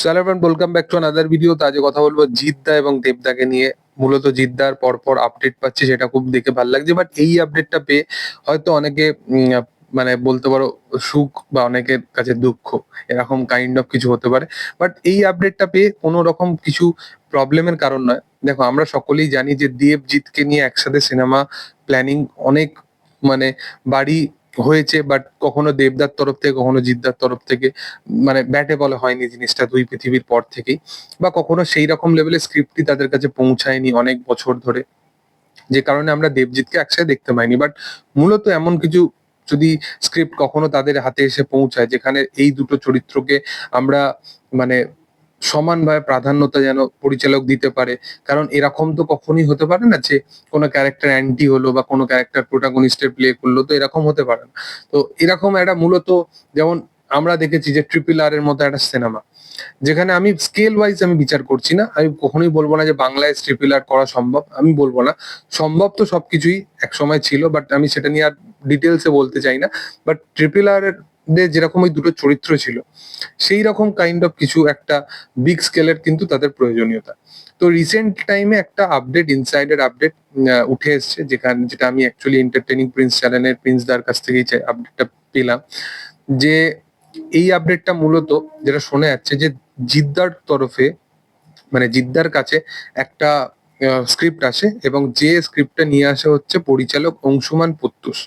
স্যালার welcome back to another video তো আজকে কথা বলব জিদ্দা এবং দেবদাকে নিয়ে। মূলত জিদ্দার পরপর আপডেট পাচ্ছি, সেটা খুব দেখে ভালো লাগছে। বাট এই আপডেটটা পেয়ে হয়তো অনেকে মানে বলতে পারো, সুখ বা অনেকের কাছে দুঃখ। এরকম কাইন্ড অফ কিছু হতে পারে। বাট এই আপডেটটা পেয়ে কোনো রকম কিছু প্রবলেমের কারণ নয়। দেখো, আমরা সকলেই জানি যে দেবজিৎকে নিয়ে একসাথে সিনেমা প্ল্যানিং অনেক মানে বাড়ি হয়েছে বাট কখনো দেবদার তরফ থেকে, কখনো জিদ্দার তরফ থেকে মানে ব্যাটে বলে হয়নি জিনিসটা দুই পৃথিবীর পর থেকেই, বা কখনো সেই রকম লেভেলের স্ক্রিপ্টই তাদের কাছে পৌঁছায়নি অনেক বছর ধরে। যে কারণে আমরা দেবজিৎকে একসাথে দেখতে পাইনি বাট মূলত এমন কিছু যদি স্ক্রিপ্ট কখনো তাদের হাতে এসে পৌঁছায়, যেখানে এই দুটো চরিত্রকে আমরা মানে সমানভাবে প্রাধান্যতা যেন পরিচালক দিতে পারে। কারণ এরকম তো কখনোই হতে পারে না যে, কোনো ক্যারেক্টার অ্যান্টি হলো বা কোনো ক্যারেক্টার প্রোটাগনিস্টের প্লে করল তো এরকম হতে পারে না। তো এরকম একটা মূলত যেমন আমরা দেখেছি যে ট্রিপল আর এর মতো একটা সিনেমা যেখানে আমি স্কেল ওয়াইজ আমি বিচার করছি না। আমি কখনোই বলব না যে বাংলায় ট্রিপল আর করা সম্ভব, আমি বলব না। সম্ভব তো সবকিছুই এক সময় ছিল বাট আমি সেটা নিয়ে আর ডিটেলসে বলতে চাই না। বাট ট্রিপল আর এর যেরকম ওই দুটো চরিত্র ছিল, সেই রকম কাইন্ড অফ কিছু একটা বিগ স্কেলের কিন্তু তাদের প্রয়োজনীয়তা। তো রিসেন্ট টাইমে একটা আপডেট ইনসাইডের আপডেট উঠে এসছে যেখানে, যেটা আমি অ্যাকচুয়ালি এন্টারটেনিং প্রিন্স চ্যানেলের প্রিন্স দার কাছ থেকেই আপডেটটা পেলাম। যে এই আপডেটটা মূলত যেটা শোনা যাচ্ছে যে জিদ্দার তরফে মানে জিদ্দার কাছে একটা স্ক্রিপ্ট আসে এবং যে স্ক্রিপ্টটা নিয়ে আসে হচ্ছে পরিচালক অংশুমান প্রত্যুষ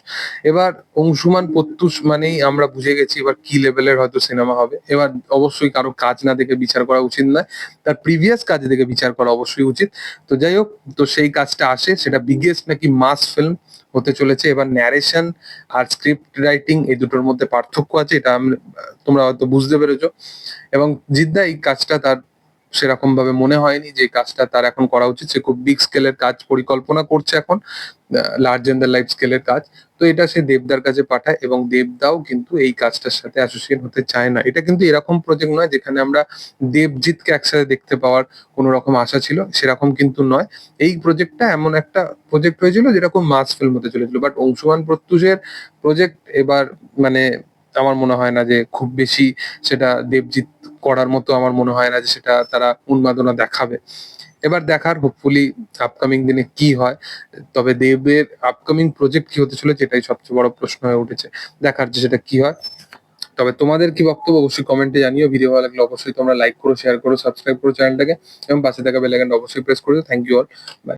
এবার অংশুমান প্রত্যুষ মানেই আমরা বুঝে গেছি এবার কি লেভেলের হয়তো সিনেমা হবে। এবার অবশ্যই কারও কাজ না দেখে বিচার করা উচিত নয়, তার প্রিভিয়াস কাজ দেখে বিচার করা অবশ্যই উচিত। তো যাই হোক, তো সেই কাজটা আসে, সেটা বিগেস্ট নাকি মাস ফিল্ম হতে চলেছে। এবার ন্যারেশন আর স্ক্রিপ্ট রাইটিং এই দুটোর মধ্যে পার্থক্য আছে, এটা তোমরা হয়তো বুঝতে পেরেছ। এবং জিদ্দা এই কাজটা তার সেরকম ভাবে মনে হয়নি যে কাজটা তার এখন করা উচিত। সে খুব বিগ স্কেলের কাজ পরিকল্পনা করছে এখন লার্জ এন্ড লাইফ স্কেলের কাজ। তো এটা সে দেবদার কাছে পাঠায় এবং দেবদাও কিন্তু এই কাজটার সাথে অ্যাসোসিয়েট হতে চায় না। এটা কিন্তু এরকম প্রজেক্ট নয় যেখানে আমরা দেবজিৎকে একসাথে দেখতে পাওয়ার কোনো রকম আশা ছিল, সেরকম কিন্তু নয়। এই প্রজেক্টটা এমন একটা প্রজেক্ট হয়েছিল যেরকম মাস ফিল্ম হতে চলেছিল। বাট অংশুমান প্রত্যুষের প্রজেক্ট এবার মানে আমার মনে হয় না যে খুব বেশি সেটা দেবজিৎ করার মতো আমার মনে হয় না যে সেটা তারা উন্মাদনা দেখাবে। এবার দেখার হোপফুলি আপকামিং দিনে কি হয়, তবে দেবের আপকামিং প্রজেক্ট কি হতে চলেছে এটাই সবচেয়ে বড় প্রশ্ন হয়ে উঠেছে। দেখার যে সেটা কি হয়। তবে তোমাদের কি বক্তব্য অবশ্যই কমেন্টে জানিও। ভিডিও ভালো লাগলে অবশ্যই তোমরা লাইক করো শেয়ার করো সাবস্ক্রাইব করো চ্যানেলটাকে এবং পাশে থাকা বেল আইকনটা অবশ্যই প্রেস করে থ্যাংক ইউ অল বাই